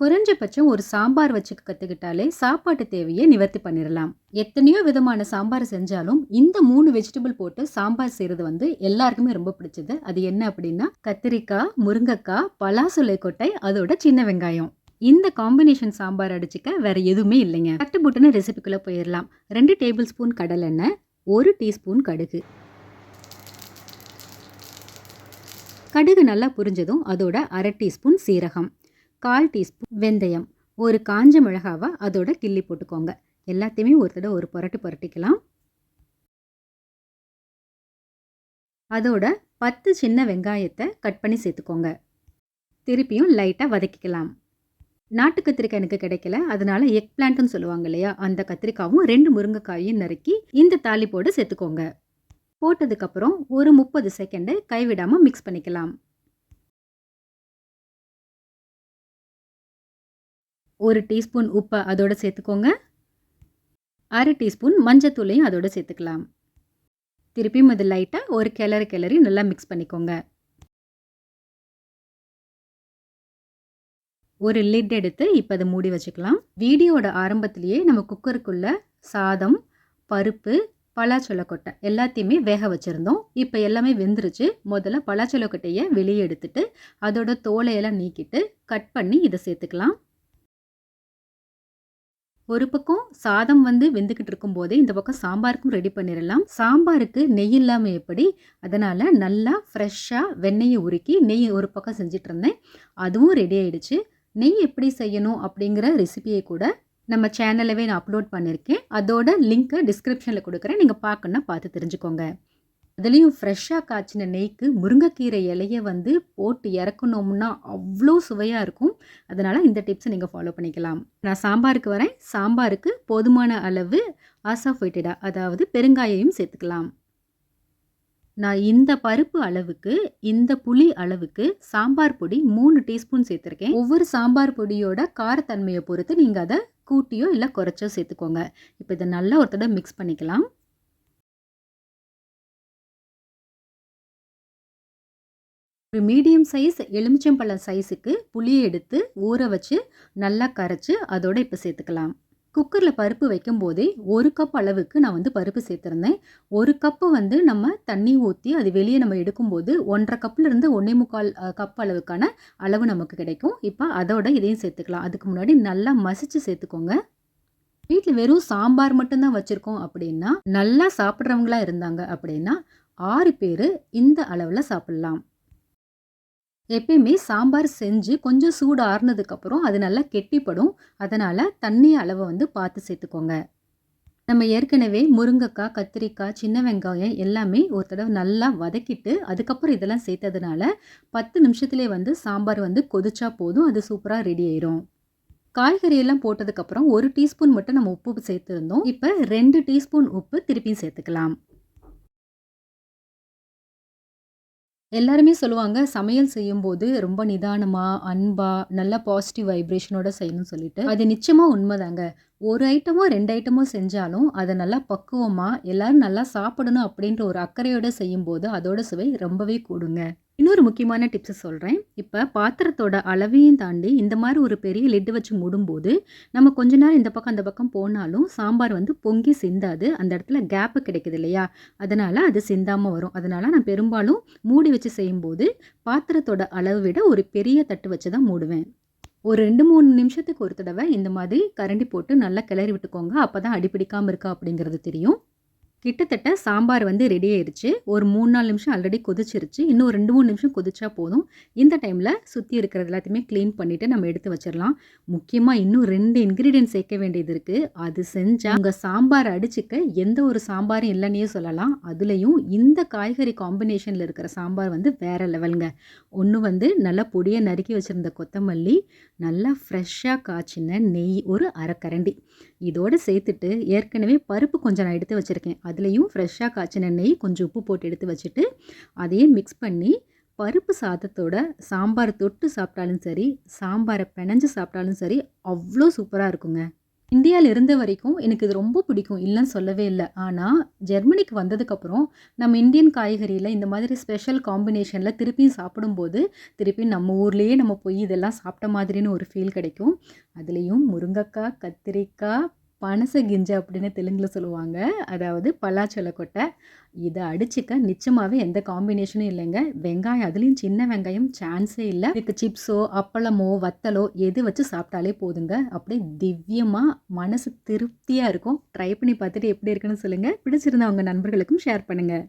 குறைஞ்சபட்சம் ஒரு சாம்பார் வச்சுக்க கற்றுக்கிட்டாலே சாப்பாட்டு தேவையை நிவர்த்தி பண்ணிடலாம் எத்தனையோ விதமான சாம்பார் செஞ்சாலும் இந்த மூணு வெஜிடபிள் போட்டு சாம்பார் செய்கிறது வந்து எல்லாருக்குமே ரொம்ப பிடிச்சது. அது என்ன அப்படின்னா கத்திரிக்காய் முருங்கைக்காய் பலாசுலை கொட்டை அதோட சின்ன வெங்காயம். இந்த காம்பினேஷன் சாம்பார் அடிச்சுக்க வேற எதுவுமே இல்லைங்க. கட்டுப்புட்டுன்னு ரெசிபிக்குள்ளே போயிடலாம் ரெண்டு டேபிள் ஸ்பூன் கடலெண்ணெய் ஒரு டீஸ்பூன் கடுகு. கடுகு நல்லா புரிஞ்சதும் அதோட அரை டீஸ்பூன் சீரகம். கால் டீஸ்பூன் வெந்தயம் ஒரு காஞ்ச மிளகாவை அதோட கிள்ளி போட்டுக்கோங்க. எல்லாத்தையுமே ஒரு தடவை ஒரு புரட்டு புரட்டிக்கலாம். அதோட பத்து சின்ன வெங்காயத்தை கட் பண்ணி சேர்த்துக்கோங்க. திருப்பியும் லைட்டாக வதக்கிக்கலாம். நாட்டு கத்திரிக்காய் எனக்கு கிடைக்கல. அதனால எக் பிளான்ட்னு சொல்லுவாங்க இல்லையா? அந்த கத்திரிக்காவும் ரெண்டு முருங்கைக்காயும் நறுக்கி இந்த தாளிப்போடு சேர்த்துக்கோங்க. போட்டதுக்கப்புறம் ஒரு முப்பது செகண்டு கைவிடாமல் மிக்ஸ் பண்ணிக்கலாம். ஒரு டீஸ்பூன் உப்பை அதோடு சேர்த்துக்கோங்க. அரை டீஸ்பூன் மஞ்சத்தூளையும் அதோட சேர்த்துக்கலாம். திருப்பியும் அது லைட்டாக ஒரு கிளறி கிளறி நல்லா மிக்ஸ் பண்ணிக்கோங்க. ஒரு லிட் எடுத்து இப்போ அதை மூடி வச்சுக்கலாம். வீடியோட ஆரம்பத்திலேயே நம்ம குக்கருக்குள்ள சாதம் பருப்பு பலாச்சொலக்கொட்டை எல்லாத்தையுமே வேக வச்சுருந்தோம். இப்போ எல்லாமே வெந்துருச்சு. முதல்ல பலாச்சொலக்கொட்டையை வெளியே எடுத்துட்டு அதோட தோலையெல்லாம் நீக்கிட்டு கட் பண்ணி இதை சேர்த்துக்கலாம். ஒரு பக்கம் சாதம் வந்து வெந்துக்கிட்டு இருக்கும்போதே இந்த பக்கம் சாம்பாருக்கும் ரெடி பண்ணிடலாம் சாம்பாருக்கு நெய் இல்லாமல் எப்படி? அதனால் நல்லா ஃப்ரெஷ்ஷாக வெண்ணெயை உருக்கி நெய் ஒரு பக்கம் செஞ்சிட்டு இருந்தேன் அதுவும் ரெடி ஆயிடுச்சு. நெய் எப்படி செய்யணும் அப்படிங்கிற ரெசிபியை கூட நம்ம சேனலவே நான் அப்லோட் பண்ணியிருக்கேன் அதோட லிங்க்கை டிஸ்கிரிப்ஷனில் கொடுக்குறேன். நீங்கள் பார்க்கணுன்னா பார்த்து தெரிஞ்சுக்கோங்க. அதுலேயும் ஃப்ரெஷ்ஷாக காய்ச்சின நெய்க்கு முருங்கைக்கீரை இலையை வந்து போட்டு இறக்கணும்னா அவ்வளோ சுவையாக இருக்கும். அதனால் இந்த டிப்ஸை நீங்கள் ஃபாலோ பண்ணிக்கலாம். நான் சாம்பாருக்கு வரேன். சாம்பாருக்கு போதுமான அளவு ஆசாஃபைட்டடா அதாவது பெருங்காயையும் சேர்த்துக்கலாம். நான் இந்த பருப்பு அளவுக்கு இந்த புளி அளவுக்கு சாம்பார் பொடி மூணு டீஸ்பூன் சேர்த்துருக்கேன். ஒவ்வொரு சாம்பார் பொடியோட காரத்தன்மையை பொறுத்து நீங்கள் அதை கூட்டியோ இல்லை குறைச்சோ சேர்த்துக்கோங்க. இப்போ இதை நல்லா ஒரு தடவை மிக்ஸ் பண்ணிக்கலாம். ஒரு மீடியம் சைஸ் எலுமிச்சம்பழம் சைஸுக்கு புளியை எடுத்து ஊற வச்சு நல்லா கரைச்சி அதோட இப்போ சேர்த்துக்கலாம். குக்கரில் பருப்பு வைக்கும்போதே ஒரு கப் அளவுக்கு நான் வந்து பருப்பு சேர்த்துருந்தேன். ஒரு கப்பு வந்து நம்ம தண்ணி ஊற்றி அது வெளியே நம்ம எடுக்கும்போது ஒன்றரை கப்லேருந்து ஒன்றே முக்கால் கப் அளவுக்கான அளவு நமக்கு கிடைக்கும். இப்போ அதோட இதையும் சேர்த்துக்கலாம். அதுக்கு முன்னாடி நல்லா மசிச்சு சேர்த்துக்கோங்க. வீட்டில் வெறும் சாம்பார் மட்டும்தான் வச்சுருக்கோம் அப்படின்னா நல்லா சாப்பிட்றவங்களா இருந்தாங்க அப்படின்னா ஆறு பேர் இந்த அளவில் சாப்பிட்லாம். எப்பயுமே சாம்பார் செஞ்சு கொஞ்சம் சூடு ஆறுனதுக்கப்புறம் அது நல்லா கெட்டிப்படும். அதனால் தண்ணி அளவை வந்து பார்த்து சேர்த்துக்கோங்க நம்ம ஏற்கனவே முருங்கைக்காய் கத்திரிக்காய் சின்ன வெங்காயம் எல்லாமே ஒரு தடவை நல்லா வதக்கிட்டு அதுக்கப்புறம் இதெல்லாம் சேர்த்ததுனால பத்து நிமிஷத்துலேயே வந்து சாம்பார் வந்து கொதிச்சா போதும் அது சூப்பராக ரெடி ஆயிரும். காய்கறியெல்லாம் போட்டதுக்கப்புறம் ஒரு டீஸ்பூன் மட்டும் நம்ம உப்பு சேர்த்துருந்தோம் இப்போ ரெண்டு டீஸ்பூன் உப்பு திருப்பியும் சேர்த்துக்கலாம் எல்லாருமே சொல்லுவாங்க சமையல் செய்யும்போது ரொம்ப நிதானமாக அன்பாக நல்ல பாசிட்டிவ் வைப்ரேஷனோட செய்யணும்னு சொல்லிட்டு. அது நிச்சயமாக உண்மைதாங்க. ஒரு ஐட்டமோ ரெண்டு ஐட்டமோ செஞ்சாலும் அதை நல்லா பக்குவமாக எல்லாரும் நல்லா சாப்பிடணும் அப்படின்ற ஒரு அக்கறையோடு செய்யும்போது அதோட சுவை ரொம்பவே கூடுங்க. இன்னொரு முக்கியமான டிப்ஸை சொல்கிறேன் இப்போ பாத்திரத்தோட அளவையும் தாண்டி இந்த மாதிரி ஒரு பெரிய லிட்டு வச்சு மூடும்போது நம்ம கொஞ்ச நேரம் இந்த பக்கம் அந்த பக்கம் போனாலும் சாம்பார் வந்து பொங்கி சிந்தாது. அந்த இடத்துல கேப்பு கிடைக்குது இல்லையா? அதனால் அது சிந்தாமல் வரும். அதனால் நான் பெரும்பாலும் மூடி வச்சு செய்யும்போது பாத்திரத்தோட அளவை விட ஒரு பெரிய தட்டு வச்சு தான் மூடுவேன். ஒரு ரெண்டு மூணு நிமிஷத்துக்கு ஒரு தடவை இந்த மாதிரி கரண்டி போட்டு நல்லா கிளறி விட்டுக்கோங்க. அப்போ தான் அடிப்பிடிக்காமல் இருக்கா அப்படிங்கிறது தெரியும். கிட்டத்தட்ட சாம்பார் வந்து ரெடி ஆயிடுச்சு ஒரு மூணு நாலு நிமிஷம் ஆல்ரெடி கொதிச்சிருச்சு. இன்னும் ரெண்டு மூணு நிமிஷம் கொதிச்சா போதும். இந்த டைமில் சுற்றி இருக்கிறது எல்லாத்தையுமே க்ளீன் பண்ணிவிட்டு நம்ம எடுத்து வச்சிடலாம் முக்கியமாக இன்னும் ரெண்டு இன்க்ரீடியன்ட் சேர்க்க வேண்டியது இருக்குது அது செஞ்சால் உங்கள் சாம்பார் அடிச்சுக்க எந்த ஒரு சாம்பாரும் இல்லைன்னே சொல்லலாம். அதுலேயும் இந்த காய்கறி காம்பினேஷனில் இருக்கிற சாம்பார் வந்து வேறு லெவலுங்க ஒன்று வந்து நல்லா பொடியை நறுக்கி வச்சுருந்த கொத்தமல்லி நல்லா ஃப்ரெஷ்ஷாக காய்ச்சின நெய் ஒரு அரைக்கரண்டி. இதோடு சேர்த்துட்டு ஏற்கனவே பருப்பு கொஞ்சம் நான் எடுத்து வச்சுருக்கேன். அதுலேயும் ஃப்ரெஷ்ஷாக காய்ச்சின நெய் கொஞ்சம் உப்பு போட்டு எடுத்து வச்சுட்டு அதையே மிக்ஸ் பண்ணி பருப்பு சாதத்தோட சாம்பார் தொட்டு சாப்பிட்டாலும் சரி சாம்பாரை பிணைஞ்சு சாப்பிட்டாலும் சரி அவ்வளோ சூப்பராக இருக்குங்க. இந்தியாவில் இருந்த வரைக்கும் எனக்கு இது ரொம்ப பிடிக்கும். இல்லைன்னு சொல்லவே இல்லை ஆனால் ஜெர்மனிக்கு வந்ததுக்கப்புறம், நம்ம இந்தியன் காய்கறியில் இந்த மாதிரி ஸ்பெஷல் காம்பினேஷனில் திருப்பியும் சாப்பிடும்போது, திருப்பியும் நம்ம ஊர்லேயே நம்ம போய் இதெல்லாம் சாப்பிட்ட மாதிரின்னு ஒரு ஃபீல் கிடைக்கும். அதுலேயும் முருங்கைக்காய் கத்திரிக்காய் பனச கிஞ்சா அப்படின்னு தெலுங்கில் சொல்லுவாங்க. அதாவது பலாச்சொல கொட்டை. இதை அடிச்சுக்க நிச்சயமாகவே எந்த காம்பினேஷனும் இல்லைங்க வெங்காயம் அதுலேயும் சின்ன வெங்காயம் சான்ஸே இல்லை இதுக்கு சிப்ஸோ, அப்பளமோ, வத்தலோ எது வச்சு சாப்பிட்டாலே போதுங்க. அப்படியே திவ்யமாக மனசு திருப்தியாக இருக்கும். ட்ரை பண்ணி பார்த்துட்டு எப்படி இருக்குன்னு சொல்லுங்கள் பிடிச்சிருந்தவங்க நண்பர்களுக்கும் ஷேர் பண்ணுங்கள்